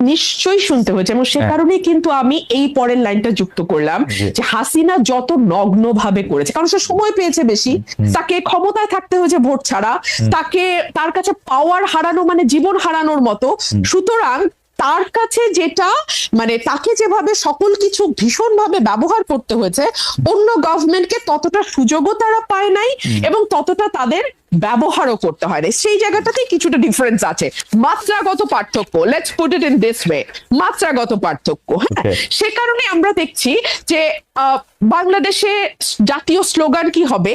নিশ্চয়ই শুনতে হয়েছে এবং সে হ্যাঁ। কারণেই কিন্তু আমি এই পরের লাইনটা যুক্ত করলাম যে হাসিনা যত নগ্ন ভাবে করেছে কারণ সে সময় পেয়েছে বেশি তাকে ক্ষমতায় থাকতে হয়েছে ভোট ছাড়া তাকে তার কাছে পাওয়ার হারানো মানে জীবন হারানোর মতো। সুতরাং তার কাছে যেটা মানে তাকে যেভাবে সকল কিছু ভীষণ ভাবে ব্যবহার করতে হয়েছে অন্য গভর্নমেন্টকে ততটা সুযোগও তারা পায় নাই এবং ততটা তাদের ব্যবহারও করতে হয় না সেই জায়গাটাতে কিছুটা ডিফারেন্স আছে। মাত্রাগত পার্থক্য let's put it in this way মাত্রাগত পার্থক্য হ্যাঁ? সে কারণে আমরা দেখছি যে আহ, বাংলাদেশে জাতীয় স্লোগান কি হবে?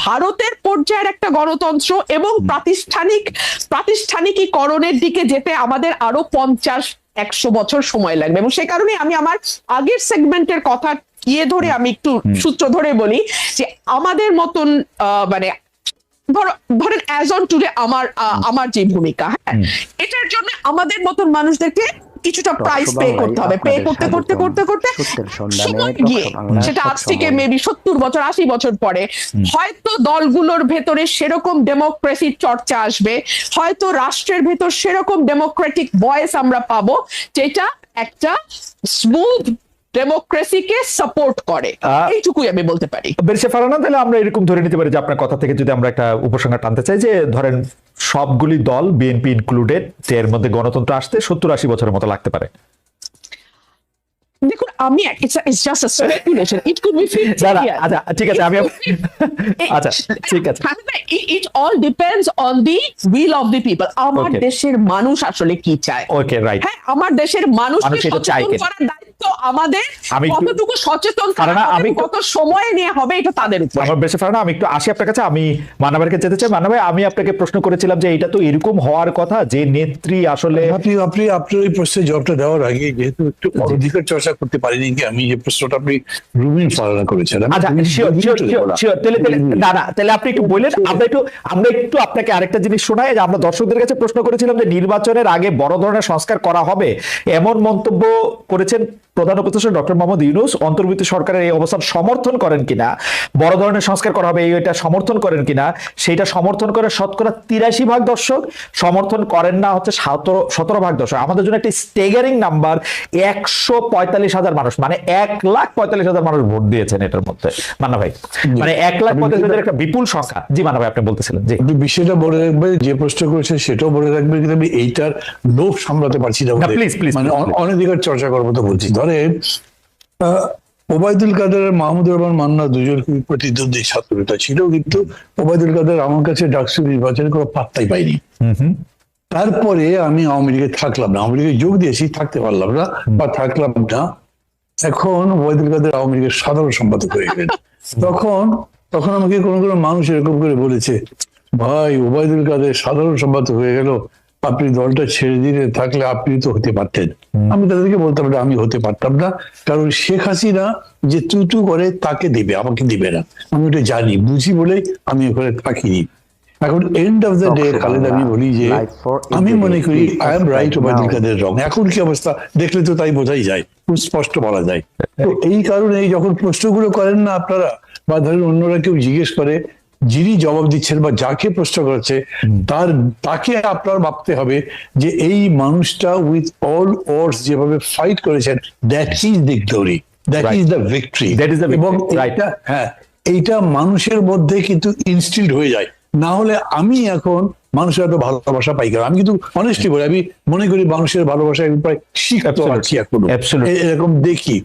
ভারতের পর্যায়ের একটা গণতন্ত্র এবং প্রাতিষ্ঠানিক প্রাতিষ্ঠানিকীকরণের দিকে যেতে আমাদের আরও পঞ্চাশ একশো বছর সময় লাগবে। এবং সে কারণে আমি আমার আগের সেগমেন্টের কথা ইয়ে ধরে আমি একটু সূত্র ধরে বলি যে আমাদের মতন আহ, মানে ধরো ধরেন অ্যাজ অন টুডে আমার আহ, আমার যে ভূমিকা হ্যাঁ এটার জন্য আমাদের মতন মানুষদেরকে কিছুটা প্রাইস পে করতে হবে। পে করতে করতে করতে করতে গিয়ে? সেটা আজ থেকে মেবি সত্তর বছর আশি বছর পরে। হয়তো দলগুলোর ভেতরে সেরকম ডেমোক্রেসির চর্চা আসবে। হয়তো রাষ্ট্রের ভেতর সেরকম ডেমোক্রেটিক ভয়েস আমরা পাবো যেটা একটা স্মুথ ডেমোক্রেসিকে সাপোর্ট করে। এইটুকুই আমি বলতে পারি। বেরসে ফারানা তাহলে আমরা এরকম ধরে নিতে পারি যে আপনার কথা থেকে যদি আমরা একটা উপসংহার টানতে চাই যে ধরেন সবগুলি দল বিএনপি ইনক্লুডেড এর মধ্যে গণতন্ত্র আসতে সত্তর আশি বছরের মতো লাগতে পারে। আমি it's just a speculation it could be না, আচ্ছা ঠিক আছে আমি আচ্ছা ঠিক আছে। It all depends on the will of the people আমার দেশের মানুষ আসলে কি চায়? ওকে রাইট হ্যাঁ আমার দেশের মানুষ সচেতন করার দায়িত্ব আমাদের কতটুকু সচেতন কারণ আমি কত সময় নিয়ে হবে এটা তাদের উপর। আমার বেশি ফারানা আমি একটু আসি আপনার কাছে আমি মানাবারকে যেতে চাই। মানাবাই আমি আপনাকে প্রশ্ন করেছিলাম যে এটা তো এরকম হওয়ার কথা যে নেত্রী আসলে আপনি আপনি আপনার এই প্রশ্নের জবাবটা দেওয়ার আগে যেহেতু একটু অধিকার চর্চা করতে পারিনি কি আমি যে প্রশ্নটা আপনি রুমিন আচ্ছা। শিওর তাহলে আপনি একটু বললেন আমরা একটু আমরা একটু আপনাকে আরেকটা জিনিস শোনাই যে আমরা দর্শকদের কাছে প্রশ্ন করেছিলাম যে নির্বাচনের আগে বড় ধরনের সংস্কার করা হবে এমন মন্তব্য করেছেন প্রধান উপদেষ্টা ডক্টর মোহাম্মদ ইউনুস। অন্তর্বর্তী সরকারের এই অবস্থান সমর্থন করেন কিনা? বড় ধরনের সংস্কার করা হবে এই এটা সমর্থন করেন কিনা? সেটা সমর্থন করে শতকরা তিরাশি ভাগ দর্শক সমর্থন করেন না হচ্ছে সতেরো সতেরো ভাগ দর্শক। আমাদের জন্য একটা স্টেগারিং নাম্বার একশো পঁয়তাল্লিশ হাজার মানুষ মানে এক লাখ পঁয়তাল্লিশ হাজার মানুষ ভোট দিয়েছেন এটার মধ্যে। মান্না ভাই মানে এক লাখ পঁয়তাল্লিশ হাজার একটা বিপুল সংখ্যা। জি মান্না ভাই আপনি বলতেছিলেন জি। বিষয়টা বলে রাখবেন যে প্রশ্ন করেছেন সেটাও বলে রাখবেন কিন্তু আমি এইটার লোভ সামলাতে পারছি না please, please, মানে please, অন- চর্চা করব তো বলছি। ধরে ওবায়দুল কাদের আর মাহমুদুর রহমান মান্না দুজন প্রতিদ্বন্দ্বী ছাত্র নেতা ছিল কিন্তু ওবায়দুল কাদের আমার কাছে ডাকসু নির্বাচনে কোনো পাত্তাই পাইনি তারপরে আমি আওয়ামী লীগে থাকলাম না। আওয়ামী লীগে যোগ দিয়েছি থাকতে পারলাম না বা থাকলাম না। এখন ওবায়দুল কাদের আওয়ামী লীগের সাধারণ সম্পাদক হয়ে গেলেন। তখন তখন আমাকে কোনো কোনো মানুষ এরকম করে বলেছে ভাই ওবায়দুল কাদের সাধারণ সম্পাদক হয়ে গেল আপনি দলটা ছেড়ে দিয়ে থাকলে আপনি তো হতে পারতেন। আমি তাদেরকে বলতাম না আমি হতে পারতাম না কারণ শেখ হাসিনা যে তুতু করে তাকে দিবে আমাকে দিবে না। আমি ওটা জানি বুঝি বলেই আমি ওখানে থাকিনি। এখন end of the day Khaled আমি বলি যে আমি মনে করি I am right. Obaidul Quader wrong. এখন কি অবস্থা? দেখলে তো তাই বোঝাই যায় খুব স্পষ্ট বলা যায়। তো এই কারণে যখন প্রশ্নগুলো করেন না আপনারা বা ধরেন অন্যরা কেউ জিজ্ঞেস করে যিনি জবাব দিচ্ছেন বা যাকে প্রশ্ন করছে তার তাকে আপনার ভাবতে হবে যে এই মানুষটা উইথ অল ওয়ার্স যেভাবে ফাইট করেছেন that is the glory that. Is the victory that is the এবং এটা হ্যাঁ এইটা মানুষের মধ্যে কিন্তু ইনস্টিল্ড হয়ে যায়। না হলে আমি এখন মানুষের একটা ভালোবাসা পাই কেন? আমি কিন্তু অনেস্টলি বলি আমি মনে করি মানুষের ভালোবাসা আমি প্রায় শিখতে. পারছি এখন। এরকম দেখি।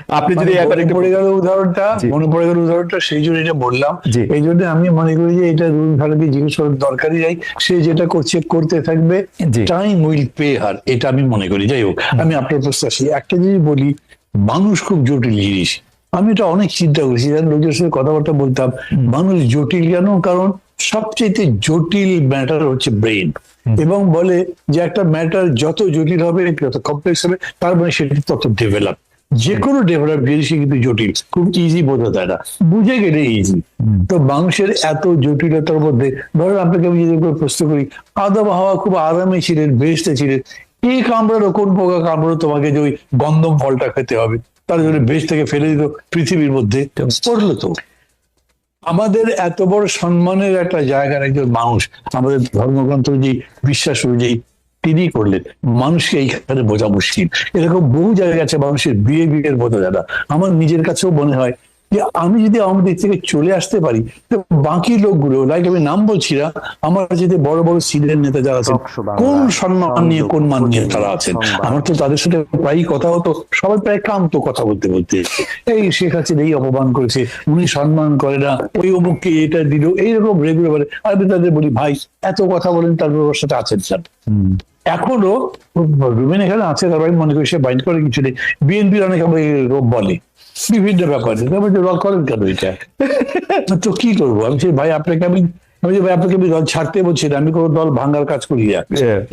আপনি যদি মনে উদাহরণটা। মনে পড়ে গেল উদাহরণটা সেই জন্য এটা বললাম। এই জন্য আমি মনে করি যে এটা রুল ভারতকে জিজ্ঞেস দরকারই নাই। সে যেটা করছে করতে থাকবে। টাইম উইল পে হার এটা আমি মনে করি। যাই হোক আমি আপনার প্রশ্ন আসি। একটা জিনিস বলি মানুষ খুব জটিল জিনিস। আমি এটা অনেক চিন্তা করেছি লোকের সাথে কথাবার্তা বলতাম। মানুষ জটিল কেন? কারণ সবচেয়ে জটিল ম্যাটার হচ্ছে ব্রেন এবং বলে যে একটা ম্যাটার যত জটিল হবে যত কমপ্লেক্স হবে তার মানে সেটি তত ডেভেলপ যে কোনো ডেভেলপ জিনিসই কিন্তু জটিল। খুব ইজি বোঝা যায় না। বুঝে গেলে ইজি তো মানুষের এত জটিলতার মধ্যে ধরুন আপনাকে আমি যদি প্রশ্ন করি আদম হাওয়া খুব আরামে ছিলেন বেহেস্টে ছিলেন কি কামড়ালো কোন পোকা কামড়ালো তোমাকে যে ওই গন্ধম ফলটা খেতে হবে তার জন্য বেশ থেকে ফেলে দিত পৃথিবীর মধ্যে পড়ল তো। আমাদের এত বড় সম্মানের একটা জায়গার একজন মানুষ আমাদের ধর্মগ্রন্থ যে বিশ্বাস অনুযায়ী তিনি করলেন। মানুষকে এইখানে বোঝা মুশকিল। এরকম বহু জায়গা আছে মানুষের বিয়ে বিয়ের বোঝা যায় না আমার নিজের কাছেও মনে হয় যে আমি যদি আমাদের দিক থেকে চলে আসতে পারি তো বাকি লোকগুলো লাইক আমি নাম বলছি না আমার যেতে বড় বড় সিনিয়র নেতা যারা আছেন কোন সম্মান নিয়ে কোন মান নিয়ে তারা আছেন? আমার তো তাদের সাথে প্রায়ই কথা হতো সবাই প্রায় কামতো কথা বলতে বলতে। এই শেখ হাসিনা এই অপমান করেছে উনি সম্মান করে না ওই অমুককে এটা দিল এইরকম রেগুলার আমি তাদের বলি ভাই এত কথা বলেন তারপর ওর সাথে আছেন স্যার। এখনও রুমেন এখানে আছে তারপর মনে করি সে বাইন্ড করে কিছু নেই। বিএনপির অনেক বলে। বিভিন্ন ব্যাপারে তারপরে রক করেন কেন এটা? তো কি করব? আমি ভাই, আপনাকে আমি আমি যে ভাই আপনাকে আমি দল ছাড়তে বলছি না আমি কোনো দল ভাঙার কাজ করি না।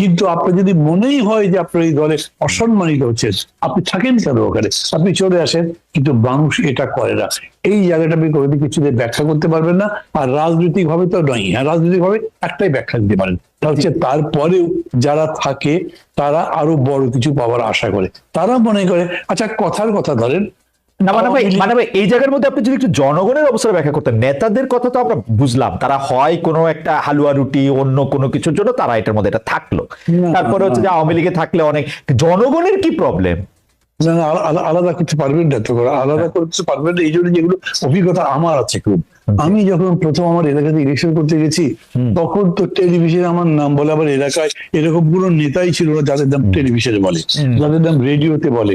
কিন্তু আপনার যদি মনেই হয় যে আপনার এই দলে অসম্মানিত হচ্ছেন আপনি থাকেন কেন ওখানে? আপনি চলে আসেন কিন্তু মানুষ এটা করে না। এই জায়গাটা আপনি কোনো কিছুতে ব্যাখ্যা করতে পারবেন না আর রাজনৈতিক ভাবে তো নয়। হ্যাঁ রাজনৈতিক ভাবে একটাই ব্যাখ্যা দিতে পারেন। তা হচ্ছে তারপরেও যারা থাকে তারা আরও বড় কিছু পাওয়ার আশা করে। তারা মনে করে আচ্ছা কথার কথা ধরেন না মানে ভাই মানে ভাই এই জায়গার মধ্যে আপনি যদি একটু জনগণের অবস্থা ব্যাখ্যা করতেন নেতাদের কথা তো আমরা বুঝলাম। তারা হয় কোনো একটা হালুয়া রুটি অন্য কোনো কিছুর জন্য তারা এটার মধ্যে এটা থাকল। তারপরে হচ্ছে যে আওয়ামী লীগে থাকলে অনেক জনগণের কি প্রবলেম আলাদা করতে পারবেন না তো আলাদা করতে পারবেন না এই জন্য যেগুলো অভিজ্ঞতা আমার আছে খুব। আমি যখন প্রথম আমার এলাকাতে ইলেকশন করতে গেছি তখন তো টেলিভিশনে আমার নাম বলে আবার এলাকায় এরকম কোনো নেতাই ছিল না যাদের নাম টেলিভিশনে বলে যাদের নাম রেডিওতে বলে।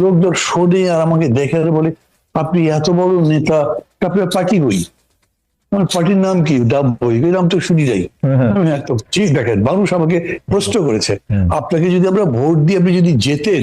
লোকজন শোনে আর আমাকে দেখে আর বলে আপনি এত বড় নেতা আপনার পার্টি কই? আমার পার্টির নাম কি? ডাব বই এই নাম তো শুনি যাই আমি একদম ঠিক দেখেন মানুষ আমাকে প্রশ্ন করেছে আপনাকে যদি আমরা ভোট দিয়ে আপনি যদি জেতেন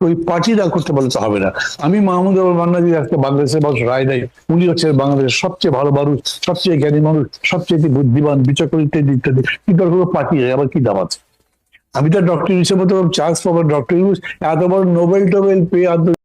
ওই পার্টি রাগ করতে পারলে তো হবে না। আমি মাহমুদ মান্নাজি আজকে বাংলাদেশের মানুষ, রায় দেয় উনি হচ্ছে বাংলাদেশের সবচেয়ে ভালো মানুষ, সবচেয়ে জ্ঞানী মানুষ, সবচেয়ে বুদ্ধিমান বিচক্ষণ ইত্যাদি ইত্যাদি। কি দরকার পার্টি পার্টি আবার কি দাম আছে? আমি তো ডক্টর হিসেবে তো চান্স পাবো ডক্টর ইউস এত বড় নোবেল টোবেল পেয়ে